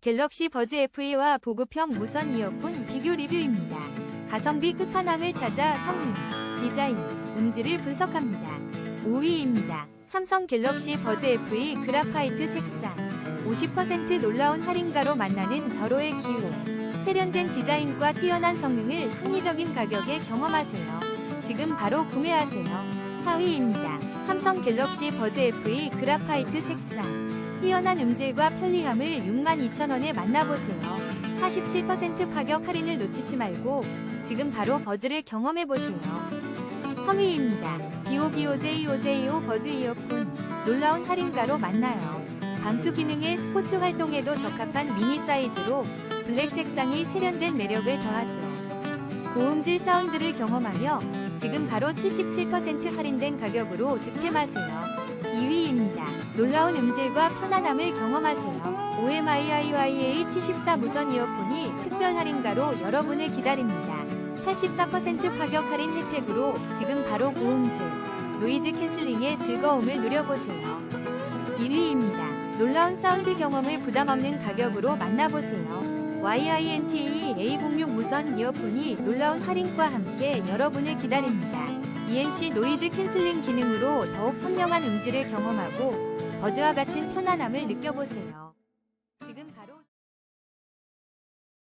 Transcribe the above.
갤럭시 버즈 FE와 보급형 무선 이어폰 비교 리뷰입니다. 가성비 끝판왕을 찾아 성능, 디자인, 음질을 분석합니다. 5위입니다. 삼성 갤럭시 버즈 FE 그라파이트 색상 50% 놀라운 할인가로 만나는 절호의 기회 세련된 디자인과 뛰어난 성능을 합리적인 가격에 경험하세요. 지금 바로 구매하세요. 4위입니다. 삼성 갤럭시 버즈 FE 그라파이트 색상 뛰어난 음질과 편리함을 62,000원에 만나보세요. 47% 파격 할인을 놓치지 말고 지금 바로 버즈를 경험해보세요. 3위입니다. BOBOJOJO 버즈 이어폰 놀라운 할인가로 만나요. 방수 기능의 스포츠 활동에도 적합한 미니 사이즈로 블랙 색상이 세련된 매력을 더하죠. 고음질 사운드를 경험하며 지금 바로 77% 할인된 가격으로 득템하세요. 2위입니다. 놀라운 음질과 편안함을 경험하세요. OMIIYA T14 무선 이어폰이 특별 할인가로 여러분을 기다립니다. 84% 파격 할인 혜택으로 지금 바로 고음질, 노이즈 캔슬링의 즐거움을 누려보세요. 1위입니다. 놀라운 사운드 경험을 부담 없는 가격으로 만나보세요. YINTE A06 무선 이어폰이 놀라운 할인과 함께 여러분을 기다립니다. ENC 노이즈 캔슬링 기능으로 더욱 선명한 음질을 경험하고 버즈와 같은 편안함을 느껴보세요. 지금 바로